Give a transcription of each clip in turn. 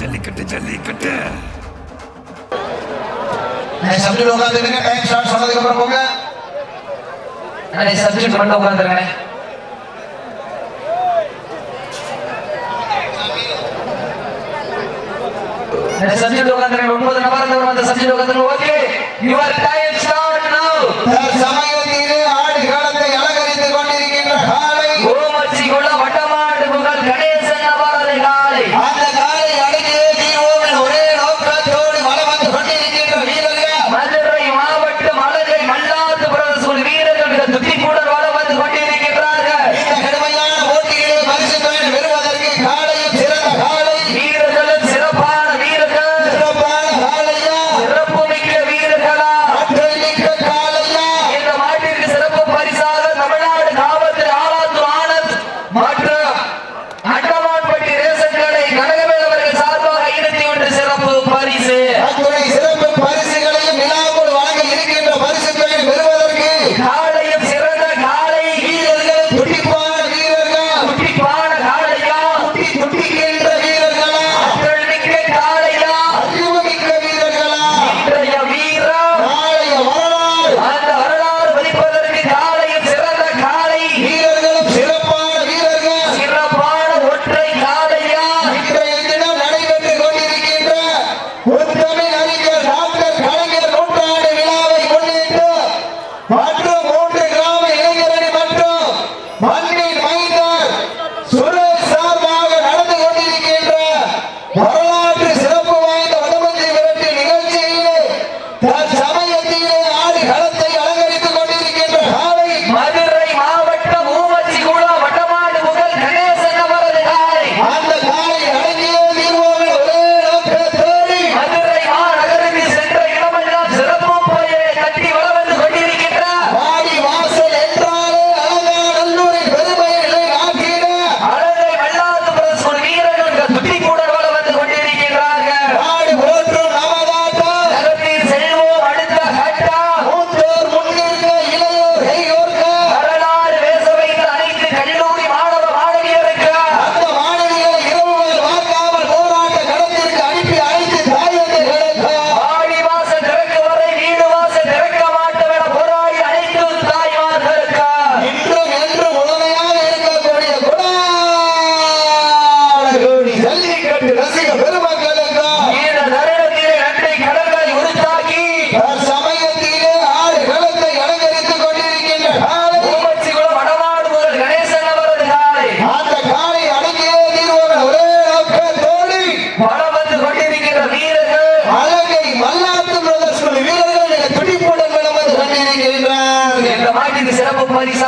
Jallikattu Jallikattu. Subject உட்காந்துருங்க time start சொன்னதுக்கு அப்புறம் போங்க. அண்ணே சப்ஜெக்ட் மட்டும் உட்காந்துருங்க சப்ஜெக்ட் உட்காந்துருங்க ஒன்பது நபர் இருந்தவர் அந்த சப்ஜெக்ட் உட்காந்துருங்க ஓகே கொண்டிருக்கின்ற காலை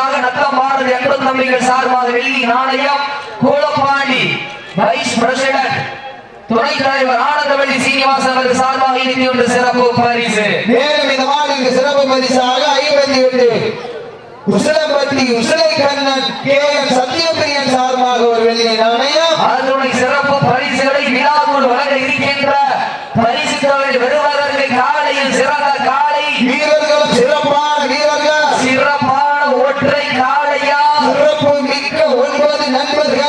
அடுத்ததாக நத்தம்பாடு அன்பு தம்பிகள் சார்பாக வெள்ளி நாணயம் கோலப்பாண்டி வைஸ் பிரசிடென்ட் துணை தலைவர் ஆனந்தவள்ளி சீனிவாசன் அவர்கள் சார்பாக இருபத்தி ஒன்று சிறப்பு பரிசு. மேலும் இந்த மாநில சிறப்பு பரிசாக ஐம்பத்தி எட்டு உசிலம்பட்டி உசிலை கண்ணன் கே எம் சத்யபிரியன் சார்பாக ஒரு வெள்ளி நாணயம். அதனுடைய சிறப்பு பரிசுகளை விழாக்குள் வழங்க இருக்கின்ற பரிசு தொகை பெறுவதற்கு காலையில் சிறந்த காலை. வீரர்கள் சிறப்பான வீரர்கள். சிறப்பு நாளையா? சிறப்பு மிக்க ஒன்பது நண்பர்கள்.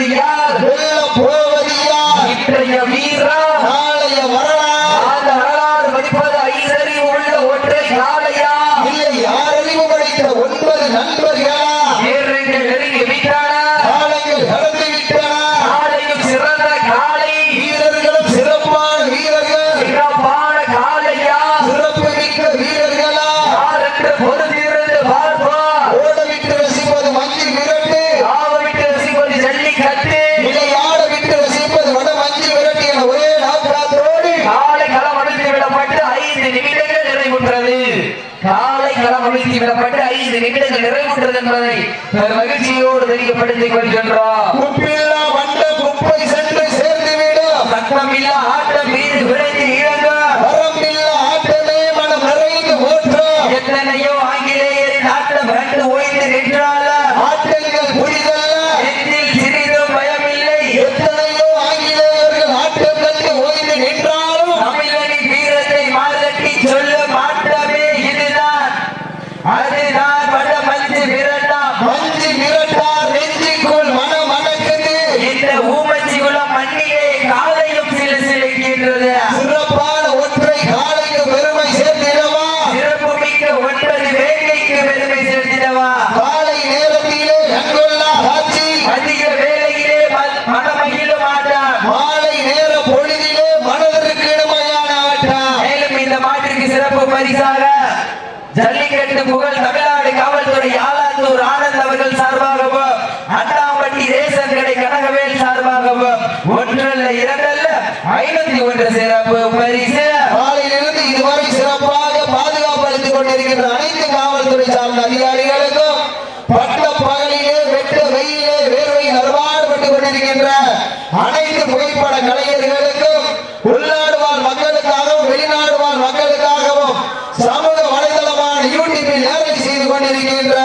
realidad de la prueba. விடப்பட்டு ஐந்து நிமிடங்கள் நிறைவுற்றது என்பதை மகிழ்ச்சியோடு தெரியப்படுத்திக் கொள்கின்றோம் குப்பில்லா வண்ட குப்பை சென்று சேர்ந்து விடும். சத்தமில்லா ஆட்டம் மீது விரைந்து சிறப்பு பரிசாக ஜல்லிக்கட்டு புகழ் தமிழ்நாடு சமூக வலைதளமான யூடியூபில் நேரடி செய்து கொண்டிருக்கின்ற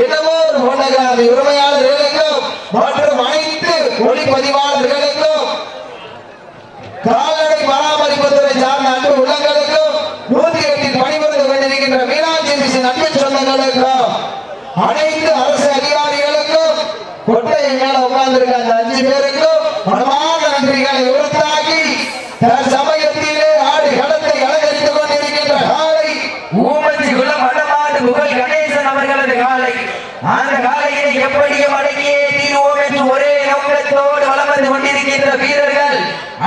என்னவோ ஒரு ஊடக உரிமையாக மற்றும் அனைத்து ஒளிப்பதிவாளர்களுக்கும் கால்நடை பராமரிப்புத்துறை சார்ந்த அன்பு உள்ளங்களுக்கும் நூத்தி எட்டில் பணிபுரிந்து கொண்டிருக்கின்ற மீனாட்சி மிஷின் அன்பு சொந்தங்களுக்கும் அனைத்து அரசு அதிகாரிகளுக்கும் கொட்டையை மேல உட்கார்ந்திருக்க அந்த அஞ்சு பேருக்கும் மனமான நன்றிகளை உறுத்தாக்கி சமயத்திலே ஆடு களத்தை அலங்கரித்துக் கொண்டிருக்கின்ற காலை ஊமச்சி குளம் வடமாடு புகழ் கணேசன் அவர்களது காலை அந்த காலையை எப்படியும் அடக்கியே தீர்வோம் என்று ஒரே நோக்கத்தோடு வலம் வந்து கொண்டிருக்கின்ற வீரர்கள்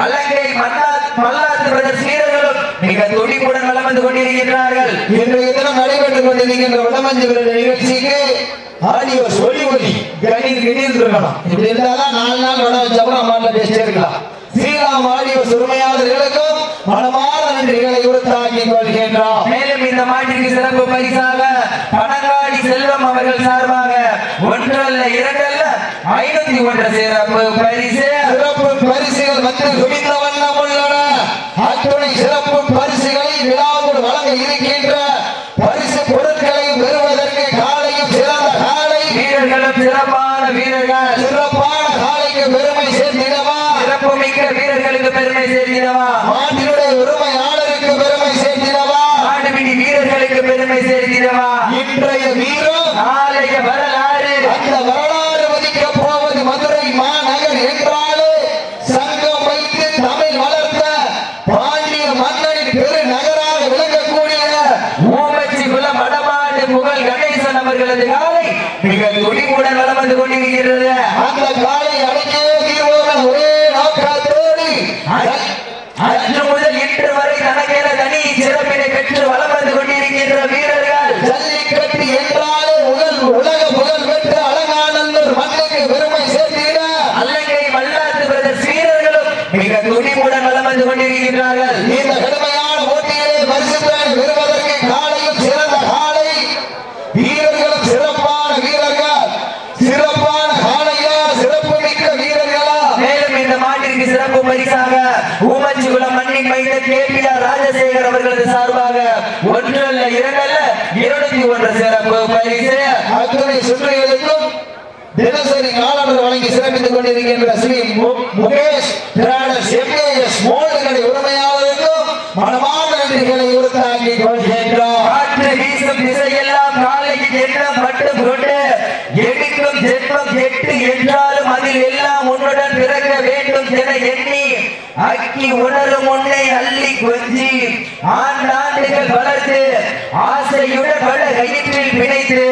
அலங்கை மன்னாத் மல்லாத்து பிரதர்ஸ் வீரர்களும் மிக துடிப்புடன் வலம் வந்து கொண்டிருக்கின்றார்கள். இன்றைய தினம் நடைபெற்றுக் கொண்டிருக்கின்ற வடமஞ்சு நிகழ்ச்சிக்கு ஆடியோ சொல்லி ஒலி கணீர் கிணீர் இப்படி இருந்தாதான் நாலு நாள் வட வச்சப்பறம் அம்மாட்ட பேசிட்டே இருக்கலாம். ஸ்ரீராம் ஆடியோ சுருமையாளர்களுக்கும் மனமான நன்றிகளை உறுத்தாக்கிக் கொள்கின்றோம் மேலும் இந்த மாட்டிற்கு சிறப்பு பரிசாக பனங்காடி செல்வம் அவர்கள் சார்பாக ஒன்றல்ல இரண்டல்ல ஐநூத்தி ஒன்று சிறப்பு பரிசு. சிறப்பு பரிசுகள் வந்து குவிந்த வண்ணம் உள்ளன. அத்துணை சிறப்பு பரிசுகளை விழாவோடு வழங்க இருக்கின்ற பரிசு பொருட்களை பெறுவதற்கு காலையும் சிறந்த காலை வீரர்களும் சிறப்பான வீரர்கள். சிறப்பான காலைக்கு பெருமை சேர்த்திடவா? சிறப்பு மிக்க வீரர்களுக்கு பெருமை சேர்க்கிறவா மாட்டினுடைய உரிமையாளருக்கு பெருமை சேர்த்திடவா? ஆடுபிடி வீரர்களுக்கு பெருமை சேர்க்கிறவா இன்றைய வீரம் நாளைய வரலாறு அந்த வரலாறு மதிக்க போவது மதுரை மாநகர் என்றாலே சங்கம் வைத்து தமிழ் வளர்த்த பாண்டிய மன்னனின் பெரு நகராக விளங்கக்கூடிய ஊமச்சி குலம் வடமாடு புகழ் கணேசன் அவர்களது காலை மிக துடிப்புடன் வலம் வந்து கொண்டிருக்கிறது அந்த காலை அடக்கியே தீர்வோம் என ஒரே நோக்கத்தோடு அன்று முதல் இன்று வரை தனக்கென தனி சிறப்பினை பெற்று வலம் வந்து கொண்டிருக்கின்ற வீரர்கள் ஜல்லிக்கட்டு என்றாலே முதல் உலக புகழ் பெற்ற அலங்காநல்லூர் மண்ணுக்கு பெருமை சேர்த்திட அல்லங்கை மல்லாத்து பிரதர்ஸ் வீரர்களும் மிக துடிப்புடன் வலம் வந்து கொண்டிருக்கின்றார்கள் இந்த கடுமையான போட்டியிலே பரிசுத்தனை பெறுவதற்கு காலையும் சிறந்த காலை வீரர்களும் சிறப்பான வீரர்கள் சிறப்பான காலையா சிறப்பு மிக்க வீரர்களா மேலும் இந்த மாட்டிற்கு சிறப்பு பரிசாக ஊமச்சிகுளம் மண்ணின் மைந்தர் கேபிஆர் அவரது சார்பாக ஒன்று அல்ல இரண்டு அல்ல இருநூத்தி ஒன்று சிறப்பு பரிசு. அத்துணை சுற்றுகளுக்கும் தினசரி காலாளர் வழங்கி சிறப்பித்துக் கொண்டிருக்கின்ற ஸ்ரீ முகேஷ் திராடர் எம்ஏஎஸ் மோடுகளை உரிமையாளருக்கும் மனமான நன்றிகளை உறுத்தாக்கி கொள்கின்றோம் என்றாலும் அதில் எல்லாம் உன்னுடன் பிறக்க வேண்டும் என எண்ணி அக்கி உணரும் உன்னை அள்ளி கொஞ்சி. ஆண்டாண்டுகள் வளர்த்து ஆசையுடன் பல கயிற்றில் பிணைத்து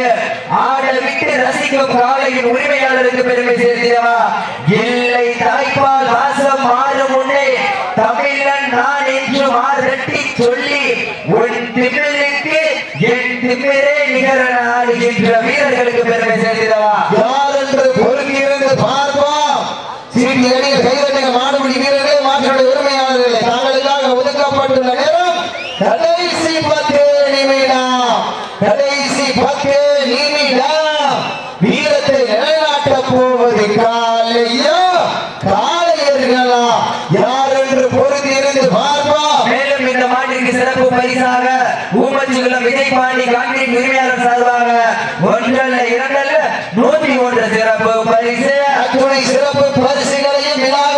ஆட விட்டு ரசிக்கும் காலையின் உரிமையாளருக்கு பெருமை சேர்த்திடவா இல்லை தாய்ப்பால் வாசம் மாறும் முன்னே தமிழன் நான் என்று மாறட்டி சொல்லி உன் திமிழுக்கு என் திமிரே நிகரனாடுகின்ற வீரர்களுக்கு பெருமை சேர்த்திடவா என்று பார்ப்போம் சீட்டி அணியில் கைதட்டுங்க மாடுபிடி வீரர்களே உரிமையாளர்களே தாங்களுக்காக ஒதுக்கப்பட்டுள்ள நேரம் கடைசி பத்து நிமிடம். கடைசி பத்து நிமிடம். வீரத்தை நிலைநாட்ட போவது காலையா காலையர்களா? யார் என்று பார்ப்போம் மேலும் இந்த மாட்டிற்கு சிறப்பு பரிசாக ஊமச்சிகுளம் விஜய் பாண்டி கான்ட்ரிக் உரிமையாளர் சார்பாக ஒன்றல்ல இரண்டல்ல நூற்றி ஒன்று சிறப்பு பரிசு. சிறப்பு பரிசுகளையும் விழாவில்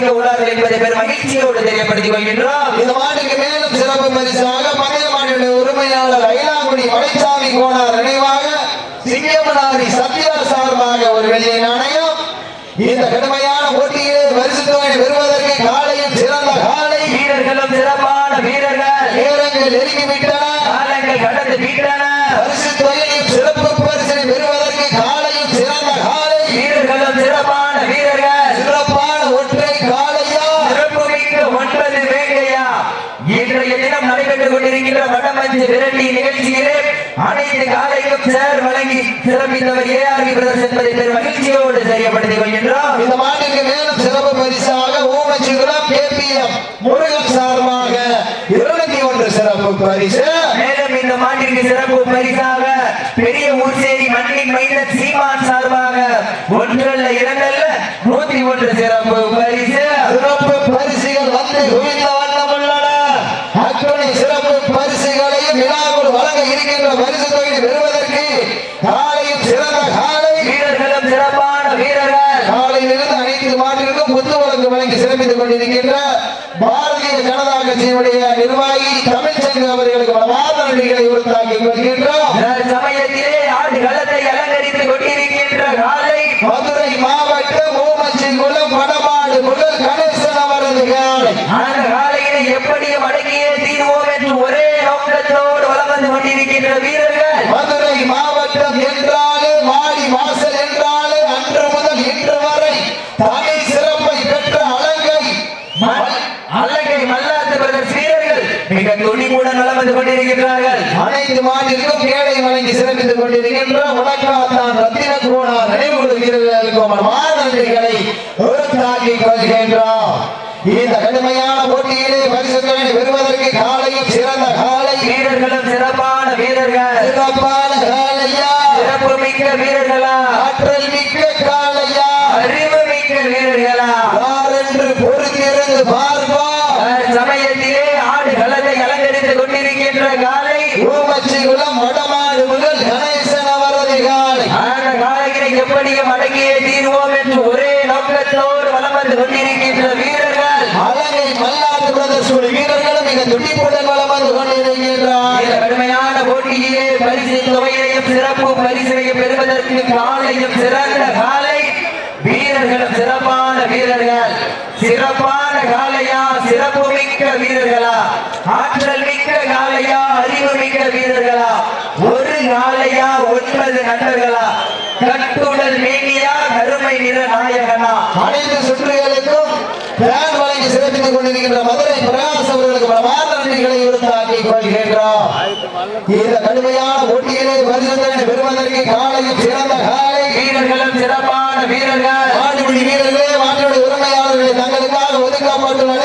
வழங்கி உள்ளார்கள் என்பதை பெரும் மகிழ்ச்சியோடு தெரியப்படுத்திக் கொள்கின்றோம் இந்த மாட்டுக்கு மேலும் சிறப்பு பரிசாக பழைய மாநில உரிமையாளர் ஐலாங்குடி மலைச்சாமி கோனார் நினைவாக சிங்கமனாரி சத்யா சார்பாக ஒரு வெள்ளி நாணயம் இந்த கடுமையான வடமஞ்சு விரட்டி நிகழ்ச்சியிலே அனைத்து காலைக்கும் சேர் வழங்கி சிறப்பித்தவர் ஏஆர்வி பிரதர்ஸ் என்பதை பெரும் மகிழ்ச்சியோடு தெரியப்படுத்திக் கொள்கின்றோம். இந்த மாட்டுக்கு மேலும் சிறப்பு பரிசாக ஊமச்சிகுளம் கேபிஎம் முருகன் சார்பாக இருநூத்தி ஒன்று சிறப்பு பரிசு. மேலும் இந்த மாட்டிற்கு சிறப்பு பரிசாக பெரிய ஊர்சேரி மண்ணின் மைந்த சீமான் சார்பாக ஒன்றல்ல இரண்டல்ல நூத்தி ஒன்று சிறப்பு பரிசு. சிறப்பு பரிசுகள் வந்து குவிந்த வண்ணம் உள்ளன அத்துணை சிறப்பு பரிசுகளையும் விழாவில் வழங்க இருக்கின்ற பரிசு தொகை பெறுவதற்கு காலையும் சிறந்த காலை வீரர்களும் சிறப்பான வீரர்கள். காலையிலிருந்து அனைத்து மாட்டிற்கும் புத்து வழக்கு வழங்கி சிறப்பித்துக் கொண்டிருக்கின்ற பாரதிய ஜனதா கட்சியினுடைய நிர்வாகி தமிழ்ச்சங்க அவர்களுக்கு மனமார்ந்த நன்றிகளை உறுத்தாக்கிக் கொள்கின்றோம் சமயத்திலே ஆண்டு களத்தை அலங்கரித்துக் கொண்டிருக்கின்ற காலை மதுரை மாவட்டம் ஓமச்சிங்குளம் வடமாடு முதல் கணேசன் அவரது காலை. அந்த காலையினை எப்படியும் அடங்கியே தீர்வோம் என்று ஒரே நோக்கத்தோடு வந்து கொண்டிருக்கின்ற வீரர்கள். கொண்டிருக்கின்றார்கள். அனைத்து மாட்டிற்கும் கேடை வழங்கி சிறப்பித்துக் கொண்டிருக்கின்ற உலகாத்தான் ரத்தின நினைவுகள் உறுத்தாக்கிக் கொள்கின்றோம். இந்த கடுமையான போட்டியிலே பரிசுகளை பெறுவதற்கு காலையும் சிறந்த காலை வீரர்களும் சிறப்பான வீரர்கள். சிறப்பான காலையா? சிறப்பு மிக்க வீரர்களா? ஆற்றல் மிக்க காலையா? அறிவு மிக்க வீரர்களா யார் என்று பொறுத்திருந்து பார்ப்போம் சமயத்திலே ஆடு களத்தை அலங்கரித்துக் கொண்டிருக்கின்ற காலை ஊமச்சிகுளம் வடமாடு முதல் கணேசன் அவரது காலை. அந்த காலையினை எப்படியும் அடங்கியே தீர்வோம் என்று ஒரே நோக்கத்தோடு வலம் வந்து கொண்டிருக்கின்ற வீரர்கள். அலங்கை மல்லாத்து பிரதர்ஸ் வீரர்களும் மிக துடிப்புடன் வலம் வந்து கொண்டிருக்கின்றார் கடுமையான போட்டியிலே பரிசு தொகையையும் சிறப்பு பரிசினையும் பெறுவதற்கு காலையும் சிறந்த காலை. வீரர்களும் சிறப்பான வீரர்கள். சிறப்பான காலையா? சிறப்பு மிக்க வீரர்களா? ஆற்றல் மிக்க காலையா? பயணிக்கிற வீரர்களா? ஒரு நாளையா ஒன்பது நண்பர்களா? கட்டுடல் மேனியா கருமை நிற நாயகனா? அனைத்து சுற்றுகளுக்கும் வழங்கி சிறப்பித்துக் கொண்டிருக்கின்ற மதுரை பிரகாஷ் அவர்களுக்கு பலமான நன்றிகளை விருந்தாக்கிக் கொள்கின்றோம் இந்த கடுமையான போட்டியிலே பதினெட்டு பெறுவதற்கு காலையில் சிறந்த காலை. வீரர்களும் சிறப்பான வீரர்கள். மாட்டுடி வீரர்களே மாட்டுடி உரிமையாளர்களை தங்களுக்காக ஒதுக்கப்பட்டுள்ள